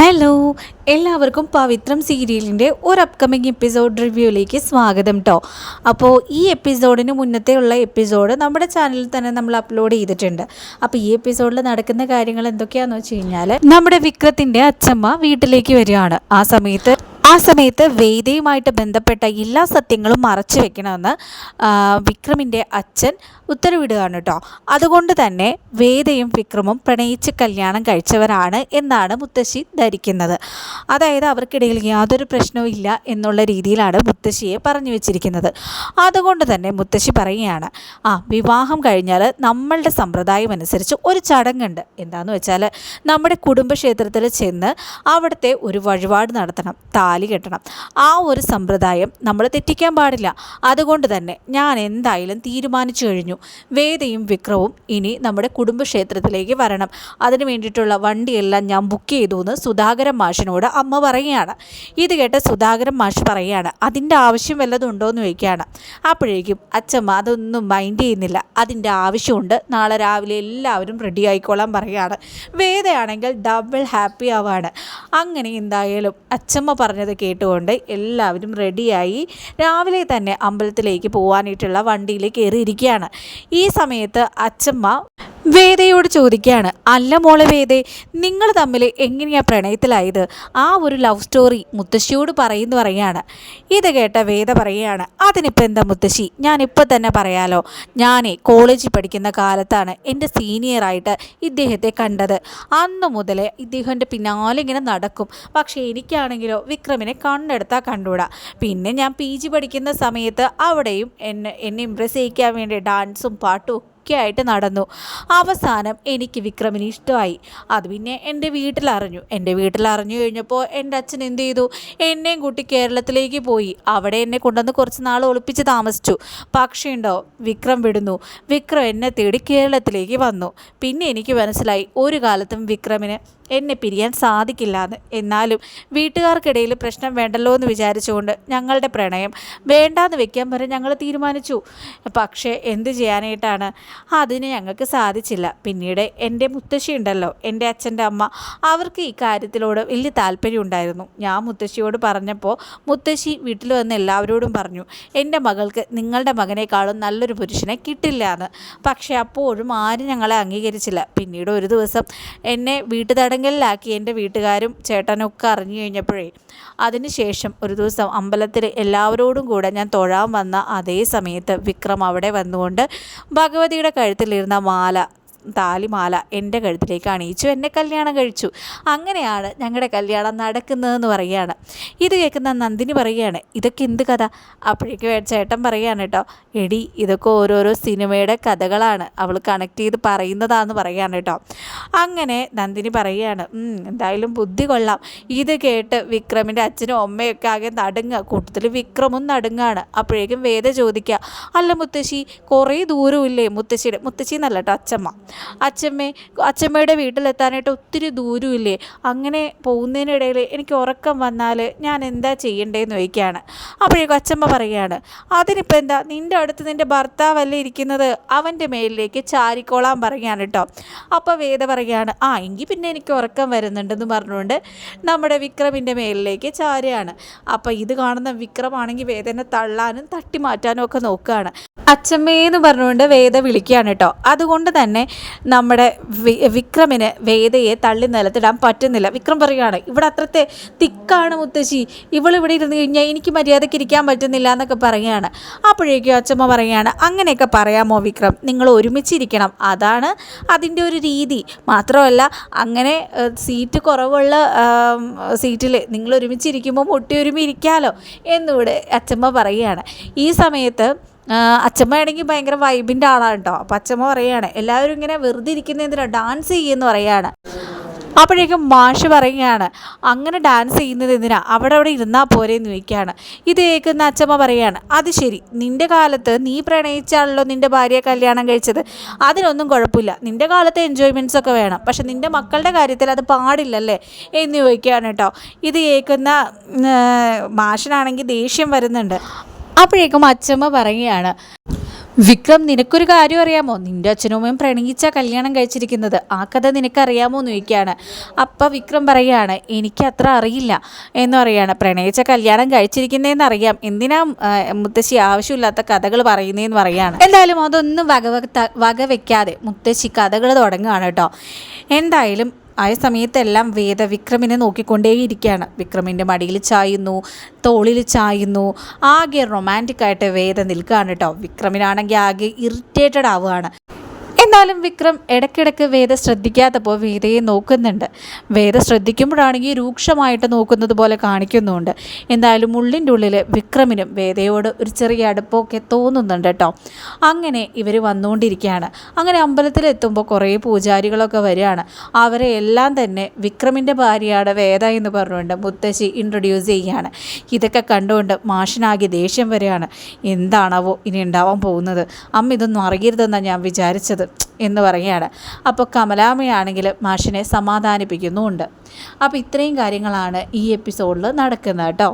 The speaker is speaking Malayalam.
ഹലോ എല്ലാവർക്കും പവിത്രം സീരിയലിന്റെ ഒരു അപ്കമിങ് എപ്പിസോഡ് റിവ്യൂയിലേക്ക് സ്വാഗതം കേട്ടോ അപ്പോൾ ഈ എപ്പിസോഡിന് മുന്നത്തെ ഉള്ള എപ്പിസോഡ് നമ്മുടെ ചാനലിൽ തന്നെ നമ്മൾ അപ്ലോഡ് ചെയ്തിട്ടുണ്ട്. അപ്പോൾ ഈ എപ്പിസോഡിൽ നടക്കുന്ന കാര്യങ്ങൾ എന്തൊക്കെയാണെന്ന് വെച്ച് കഴിഞ്ഞാൽ നമ്മുടെ വിക്രത്തിന്റെ അച്ഛമ്മ വീട്ടിലേക്ക് വരികയാണ്. ആ സമയത്ത് ആ സമയത്ത് വേദയുമായിട്ട് ബന്ധപ്പെട്ട എല്ലാ സത്യങ്ങളും മറച്ചു വെക്കണമെന്ന് വിക്രമിന്റെ അച്ഛൻ ഉത്തരവിടുകയാണ് കേട്ടോ. അതുകൊണ്ട് തന്നെ വേദയും വിക്രമും പ്രണയിച്ച് കല്യാണം കഴിച്ചവരാണ് എന്നാണ് മുത്തശ്ശി ധരിക്കുന്നത്. അതായത് അവർക്കിടയിൽ യാതൊരു പ്രശ്നവും ഇല്ല എന്നുള്ള രീതിയിലാണ് മുത്തശ്ശിയെ പറഞ്ഞു വെച്ചിരിക്കുന്നത്. അതുകൊണ്ട് തന്നെ മുത്തശ്ശി പറയുകയാണ് ആ വിവാഹം കഴിഞ്ഞാൽ നമ്മളുടെ സമ്പ്രദായം അനുസരിച്ച് ഒരു ചടങ്ങുണ്ട്. എന്താണെന്ന് വെച്ചാൽ നമ്മുടെ കുടുംബക്ഷേത്രത്തിൽ ചെന്ന് അവിടുത്തെ ഒരു വഴിപാട് നടത്തണം. താലി കെട്ടണം. ആ ഒരു സമ്പ്രദായം നമ്മൾ തെറ്റിക്കാൻ പാടില്ല. അതുകൊണ്ട് തന്നെ ഞാൻ എന്തായാലും തീരുമാനിച്ചു കഴിഞ്ഞു. വേദയും വിക്രവും ഇനി നമ്മുടെ കുടുംബക്ഷേത്രത്തിലേക്ക് വരണം. അതിന് വേണ്ടിയിട്ടുള്ള വണ്ടിയെല്ലാം ഞാൻ ബുക്ക് ചെയ്തു എന്ന് സുധാകരൻ മാഷിനോട് അമ്മ പറയുകയാണ്. ഇത് കേട്ട സുധാകരൻ മാഷ് പറയുകയാണ് അതിന്റെ ആവശ്യം വല്ലതും ഉണ്ടോ? എന്ന് ചോദിക്കുകയാണ്. അപ്പോഴേക്കും അച്ഛമ്മ അതൊന്നും മൈൻഡ് ചെയ്യുന്നില്ല. അതിന്റെ ആവശ്യമുണ്ട്. നാളെ രാവിലെ എല്ലാവരും റെഡി ആയിക്കോളാൻ പറയുകയാണ്. വേദയാണെങ്കിൽ ഡബിൾ ഹാപ്പി ആവാണ്. അങ്ങനെ എന്തായാലും അച്ഛമ്മ പറഞ്ഞത് കേട്ടുകൊണ്ട് എല്ലാവരും റെഡിയായി രാവിലെ തന്നെ അമ്പലത്തിലേക്ക് പോകാനായിട്ടുള്ള വണ്ടിയിൽ കയറിയിരിക്കുകയാണ് ഈ സമയത്ത് അച്ഛമ്മ വേദയോട് ചോദിക്കുകയാണ് അല്ല മോളെ വേദ നിങ്ങൾ തമ്മിൽ എങ്ങനെയാ പ്രണയത്തിലായത്? ആ ഒരു ലവ് സ്റ്റോറി മുത്തശ്ശിയോട് പറയുന്നു പറയുകയാണ്. ഇത് കേട്ട വേദ പറയുകയാണ് അതിനിപ്പോൾ എന്താ മുത്തശ്ശി? ഞാനിപ്പോൾ തന്നെ പറയാലോ. ഞാനേ കോളേജിൽ പഠിക്കുന്ന കാലത്താണ് എന്റെ സീനിയറായിട്ട് ഇദ്ദേഹത്തെ കണ്ടത്. അന്നു മുതലേ ഇദ്ദേഹത്തിന്റെ പിന്നാലെ ഇങ്ങനെ നടക്കും. പക്ഷേ എനിക്കാണെങ്കിലോ വിക്രമിനെ കണ്ടെടുത്താൽ കണ്ടുകൂടാ പിന്നെ ഞാൻ പി ജി പഠിക്കുന്ന സമയത്ത് അവിടെയും എന്നെ എന്നെ ഇമ്പ്രസ് ചെയ്യിക്കാൻ വേണ്ടി ഡാൻസും പാട്ടും ഒക്കെ ആയിട്ട് നടന്നു. അവസാനം എനിക്ക് വിക്രമിന് ഇഷ്ടമായി. അത് പിന്നെ എന്റെ വീട്ടിലറിഞ്ഞു. എന്റെ വീട്ടിലറിഞ്ഞു കഴിഞ്ഞപ്പോൾ എന്റെ അച്ഛൻ എന്ത് ചെയ്തു? എന്നെയും കൂട്ടി കേരളത്തിലേക്ക് പോയി. അവിടെ എന്നെ കൊണ്ടുവന്ന് കുറച്ച് നാൾ ഒളിപ്പിച്ച് താമസിച്ചു. പക്ഷേ ഉണ്ടോ? വിക്രം വിടുന്നു. വിക്രം എന്നെ തേടി കേരളത്തിലേക്ക് വന്നു. പിന്നെ എനിക്ക് മനസ്സിലായി. ഒരു കാലത്തും വിക്രമിന് എന്നെ പിരിയാൻ സാധിക്കില്ല എന്ന് എന്നാലും വീട്ടുകാർക്കിടയിൽ പ്രശ്നം വേണ്ടല്ലോ എന്ന് വിചാരിച്ചുകൊണ്ട് ഞങ്ങളുടെ പ്രണയം വേണ്ടാന്ന് വെക്കാൻ വരെ ഞങ്ങൾ തീരുമാനിച്ചു. പക്ഷേ എന്ത് ചെയ്യാനായിട്ടാണ്? അതിന് ഞങ്ങൾക്ക് സാധിച്ചില്ല. പിന്നീട് എന്റെ മുത്തശ്ശി ഉണ്ടല്ലോ എന്റെ അച്ഛന്റെ അമ്മ അവർക്ക് ഈ കാര്യത്തിലോട് വലിയ താല്പര്യം ഉണ്ടായിരുന്നു. ഞാൻ മുത്തശ്ശിയോട് പറഞ്ഞപ്പോൾ മുത്തശ്ശി വീട്ടിൽ വന്ന് എല്ലാവരോടും പറഞ്ഞു എന്റെ മകൾക്ക് നിങ്ങളുടെ മകനേക്കാളും നല്ലൊരു പുരുഷനെ കിട്ടില്ല എന്ന് പക്ഷേ അപ്പോഴും ആരും ഞങ്ങളെ അംഗീകരിച്ചില്ല. പിന്നീട് ഒരു ദിവസം എന്നെ വീട്ടുതടങ്കലിലാക്കി എന്റെ വീട്ടുകാരും ചേട്ടനൊക്കെ അറിഞ്ഞു കഴിഞ്ഞപ്പോഴേ അതിനുശേഷം ഒരു ദിവസം അമ്പലത്തിൽ എല്ലാവരോടും കൂടെ ഞാൻ തൊഴാൻ വന്ന അതേ സമയത്ത് വിക്രം അവിടെ വന്നുകൊണ്ട് ഭഗവതിയുടെ കഴുത്തിലിരുന്ന മാല താലിമാല എന്റെ കഴുത്തിലേക്ക് അണിയിച്ചു എന്നെ കല്യാണം കഴിച്ചു. അങ്ങനെയാണ് ഞങ്ങളുടെ കല്യാണം നടക്കുന്നതെന്ന് പറയുകയാണ്. ഇത് കേൾക്കുന്ന നന്ദിനി പറയുകയാണ് ഇതൊക്കെ എന്ത് കഥ? അപ്പോഴേക്കും ചേട്ടൻ പറയുകയാണ് കേട്ടോ എടി ഇതൊക്കെ ഓരോരോ സിനിമയുടെ കഥകളാണ്. അവൾ കണക്ട് ചെയ്ത് പറയുന്നതാന്ന് പറയുകയാണ് കേട്ടോ. അങ്ങനെ നന്ദിനി പറയുകയാണ് എന്തായാലും ബുദ്ധി കൊള്ളാം. ഇത് കേട്ട് വിക്രമിന്റെ അച്ഛനും അമ്മയൊക്കെ ആകെ നടുങ്ങുക. കൂട്ടത്തിൽ വിക്രമും നടുങ്ങാണ്. അപ്പോഴേക്കും വേദ ചോദിക്കുക അല്ല മുത്തശ്ശി കുറേ ദൂരമില്ലേ മുത്തശ്ശിയുടെ മുത്തശ്ശി എന്നല്ല കേട്ടോ അച്ഛമ്മ അച്ഛമ്മേ അച്ഛമ്മയുടെ വീട്ടിലെത്താനായിട്ട് ഒത്തിരി ദൂരമില്ലേ? അങ്ങനെ പോകുന്നതിനിടയിൽ എനിക്ക് ഉറക്കം വന്നാൽ ഞാൻ എന്താ ചെയ്യണ്ടേന്ന് ചോദിക്കുകയാണ്. അപ്പോഴേക്കും അച്ഛമ്മ പറയുകയാണ് അതിനിപ്പോൾ എന്താ? നിന്റെ അടുത്ത് നിന്റെ ഭർത്താവല്ലേ ഇരിക്കുന്നത്? അവന്റെ മേലിലേക്ക് ചാരിക്കോളാൻ പറയുകയാണ് കേട്ടോ അപ്പോൾ വേദ പറയുകയാണ് ആ എങ്കിൽ പിന്നെ എനിക്ക് ഉറക്കം വരുന്നുണ്ടെന്ന് പറഞ്ഞുകൊണ്ട് നമ്മുടെ വിക്രമിന്റെ മേലിലേക്ക് ചാരുകയാണ്. അപ്പോൾ ഇത് കാണുന്ന വിക്രമാണെങ്കിൽ വേദനെ തള്ളാനും തട്ടി മാറ്റാനും ഒക്കെ നോക്കുകയാണ്. അച്ഛമ്മേന്ന് പറഞ്ഞുകൊണ്ട് വേദ വിളിക്കുകയാണ് കേട്ടോ അതുകൊണ്ട് തന്നെ നമ്മുടെ വിക്രമിന് വേദയെ തള്ളി നിലത്തിടാൻ പറ്റുന്നില്ല. വിക്രം പറയുകയാണ് ഇവിടെ അത്രത്തെ തിക്കാണ് മുത്തശ്ശി. ഇവളിവിടെ ഇരുന്ന് കഴിഞ്ഞാൽ എനിക്ക് മര്യാദയ്ക്ക് ഇരിക്കാൻ പറ്റുന്നില്ല എന്നൊക്കെ പറയുകയാണ് അപ്പോഴേക്കും അച്ഛമ്മ പറയുകയാണ് അങ്ങനെയൊക്കെ പറയാമോ വിക്രം? നിങ്ങൾ ഒരുമിച്ചിരിക്കണം. അതാണ് അതിന്റെ ഒരു രീതി. മാത്രമല്ല അങ്ങനെ സീറ്റ് കുറവുള്ള സീറ്റിൽ നിങ്ങൾ ഒരുമിച്ചിരിക്കുമ്പോൾ മുട്ടി ഒരുമി ഇരിക്കാമല്ലോ എന്നിവിടെ അച്ഛമ്മ പറയുകയാണ് ഈ സമയത്ത് അച്ഛമ്മയാണെങ്കിൽ ഭയങ്കര വൈബിന്റെ ആളാണ് കേട്ടോ അപ്പം അച്ഛമ്മ പറയുകയാണ് എല്ലാവരും ഇങ്ങനെ വെറുതെ ഇരിക്കുന്നതിനാണ് ഡാൻസ് ചെയ്യുമെന്ന് പറയുകയാണ് അപ്പോഴേക്കും മാഷ് പറയുകയാണ് അങ്ങനെ ഡാൻസ് ചെയ്യുന്നത് എന്തിനാ? അവിടെ അവിടെ ഇരുന്നാൽ പോരെ എന്ന് ചോദിക്കുകയാണ്. ഇത് കേൾക്കുന്ന അച്ഛമ്മ പറയുകയാണ് അത് ശരി നിന്റെ കാലത്ത് നീ പ്രണയിച്ചാണല്ലോ നിന്റെ ഭാര്യയെ കല്യാണം കഴിച്ചത്. അതിനൊന്നും കുഴപ്പമില്ല. നിന്റെ കാലത്ത് എൻജോയ്മെന്റ്സ് ഒക്കെ വേണം. പക്ഷെ നിന്റെ മക്കളുടെ കാര്യത്തിൽ അത് പാടില്ലല്ലേ? എന്ന് ചോദിക്കുകയാണ് കേട്ടോ ഇത് കേൾക്കുന്ന മാഷിനാണെങ്കിൽ ദേഷ്യം വരുന്നുണ്ട്. അപ്പോഴേക്കും അച്ഛമ്മ പറയുകയാണ് വിക്രം നിനക്കൊരു കാര്യം അറിയാമോ? നിന്റെ അച്ഛനും അമ്മയും പ്രണയിച്ച കല്യാണം കഴിച്ചിരിക്കുന്നത്. ആ കഥ നിനക്കറിയാമോ? എന്ന് ചോദിക്കുകയാണ്. അപ്പം വിക്രം പറയുകയാണ് എനിക്ക് അത്ര അറിയില്ല എന്ന് പറയാണ് പ്രണയിച്ച കല്യാണം കഴിച്ചിരിക്കുന്നതെന്ന് അറിയാം. എന്തിനാ മുത്തശ്ശി ആവശ്യമില്ലാത്ത കഥകൾ പറയുന്നതെന്ന് പറയുകയാണ്. എന്തായാലും അതൊന്നും വക വക വെക്കാതെ മുത്തശ്ശി കഥകൾ തുടങ്ങുകയാണ് കേട്ടോ. എന്തായാലും ആ സമയത്തെല്ലാം വേദ വിക്രമിനെ നോക്കിക്കൊണ്ടേയിരിക്കുകയാണ്. വിക്രമിന്റെ മടിയിൽ ചായുന്നു തോളിൽ ചായുന്നു. ആകെ റൊമാന്റിക്കായിട്ട് വേദ നിൽക്കുകയാണ് കേട്ടോ. വിക്രമിനാണെങ്കിൽ ആകെ ഇറിറ്റേറ്റഡ് ആവുകയാണ്. എന്നാലും വിക്രം ഇടയ്ക്കിടയ്ക്ക് വേദ ശ്രദ്ധിക്കാത്തപ്പോൾ വേദയെ നോക്കുന്നുണ്ട്. വേദ ശ്രദ്ധിക്കുമ്പോഴാണെങ്കിൽ രൂക്ഷമായിട്ട് നോക്കുന്നത് പോലെ കാണിക്കുന്നുണ്ട്. എന്തായാലും ഉള്ളിന്റെ ഉള്ളിൽ വിക്രമിനും വേദയോട് ഒരു ചെറിയ അടുപ്പമൊക്കെ തോന്നുന്നുണ്ട് കേട്ടോ. അങ്ങനെ ഇവർ വന്നുകൊണ്ടിരിക്കുകയാണ്. അങ്ങനെ അമ്പലത്തിലെത്തുമ്പോൾ കുറേ പൂജാരികളൊക്കെ വരികയാണ്. അവരെ എല്ലാം തന്നെ വിക്രമിന്റെ ഭാര്യയാണ് വേദ എന്ന് പറഞ്ഞുകൊണ്ട് മുത്തശ്ശി ഇൻട്രൊഡ്യൂസ് ചെയ്യുകയാണ്. ഇതൊക്കെ കണ്ടുകൊണ്ട് മാഷിനാകെ ദേഷ്യം വരികയാണ്. എന്താണാവോ ഇനി ഉണ്ടാവാൻ പോകുന്നത്? അമ്മ ഇതൊന്നും അറിയരുതെന്നാണ് ഞാൻ വിചാരിച്ചത്. എന്ന് പറയുകയാണ്. അപ്പോൾ കമലാമയാണെങ്കിൽ മാഷിനെ സമാധാനിപ്പിക്കുന്നുമുണ്ട്. അപ്പോൾ ഇത്രയും കാര്യങ്ങളാണ് ഈ എപ്പിസോഡിൽ നടക്കുന്നത് കേട്ടോ.